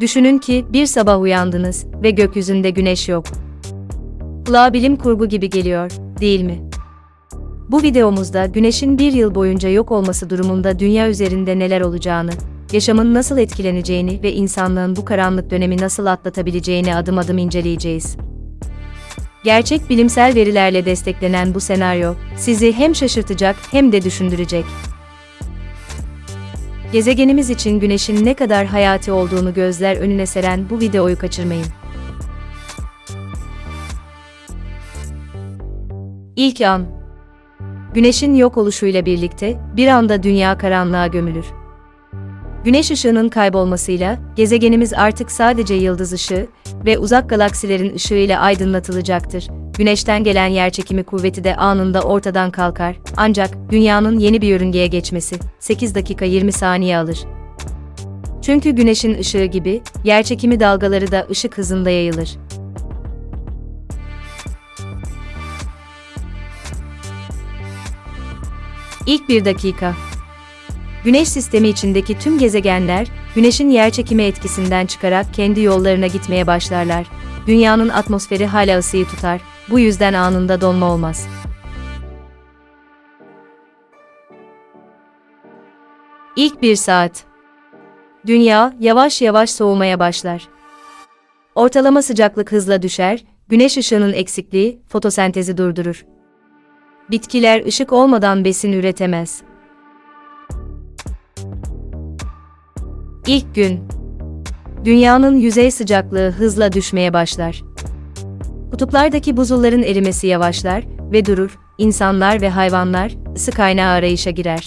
Düşünün ki bir sabah uyandınız ve gökyüzünde güneş yok. Kulağa bilim kurgu gibi geliyor, değil mi? Bu videomuzda güneşin bir yıl boyunca yok olması durumunda dünya üzerinde neler olacağını, yaşamın nasıl etkileneceğini ve insanlığın bu karanlık dönemi nasıl atlatabileceğini adım adım inceleyeceğiz. Gerçek bilimsel verilerle desteklenen bu senaryo, sizi hem şaşırtacak hem de düşündürecek. Gezegenimiz için güneşin ne kadar hayati olduğunu gözler önüne seren bu videoyu kaçırmayın. İlk an Güneşin yok oluşuyla birlikte bir anda dünya karanlığa gömülür. Güneş ışığının kaybolmasıyla gezegenimiz artık sadece yıldız ışığı ve uzak galaksilerin ışığıyla aydınlatılacaktır. Güneşten gelen yerçekimi kuvveti de anında ortadan kalkar. Ancak dünyanın yeni bir yörüngeye geçmesi 8 dakika 20 saniye alır. Çünkü güneşin ışığı gibi yerçekimi dalgaları da ışık hızında yayılır. İlk bir dakika. Güneş sistemi içindeki tüm gezegenler, Güneş'in yerçekimi etkisinden çıkarak kendi yollarına gitmeye başlarlar. Dünyanın atmosferi hala ısıyı tutar, bu yüzden anında donma olmaz. İlk bir saat. Dünya yavaş yavaş soğumaya başlar. Ortalama sıcaklık hızla düşer, güneş ışığının eksikliği fotosentezi durdurur. Bitkiler ışık olmadan besin üretemez. İlk gün. Dünyanın yüzey sıcaklığı hızla düşmeye başlar. Kutuplardaki buzulların erimesi yavaşlar ve durur. İnsanlar ve hayvanlar ısı kaynağı arayışa girer.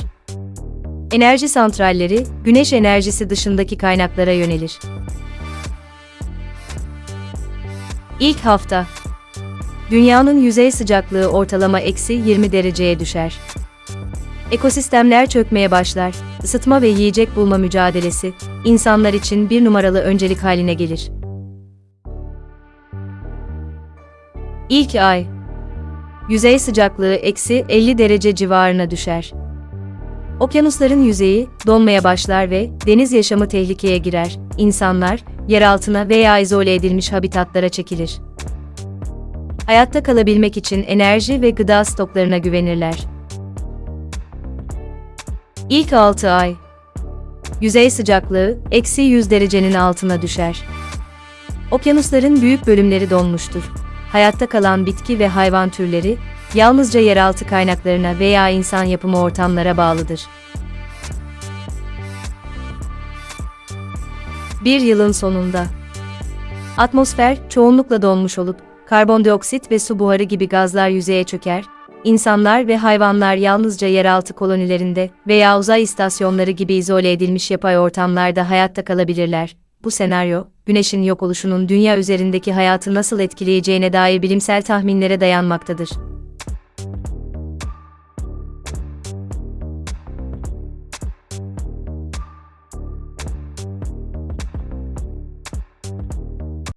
Enerji santralleri güneş enerjisi dışındaki kaynaklara yönelir. İlk hafta. Dünyanın yüzey sıcaklığı ortalama eksi 20 dereceye düşer. Ekosistemler çökmeye başlar, ısıtma ve yiyecek bulma mücadelesi, insanlar için bir numaralı öncelik haline gelir. İlk ay Yüzey sıcaklığı eksi 50 derece civarına düşer. Okyanusların yüzeyi donmaya başlar ve deniz yaşamı tehlikeye girer. İnsanlar yer altına veya izole edilmiş habitatlara çekilir. Hayatta kalabilmek için enerji ve gıda stoklarına güvenirler. İlk 6 ay. Yüzey sıcaklığı eksi 100 derecenin altına düşer. Okyanusların büyük bölümleri donmuştur. Hayatta kalan bitki ve hayvan türleri yalnızca yeraltı kaynaklarına veya insan yapımı ortamlara bağlıdır. Bir yılın sonunda atmosfer çoğunlukla donmuş olup karbondioksit ve su buharı gibi gazlar yüzeye çöker, İnsanlar ve hayvanlar yalnızca yeraltı kolonilerinde veya uzay istasyonları gibi izole edilmiş yapay ortamlarda hayatta kalabilirler. Bu senaryo, Güneş'in yok oluşunun dünya üzerindeki hayatı nasıl etkileyeceğine dair bilimsel tahminlere dayanmaktadır.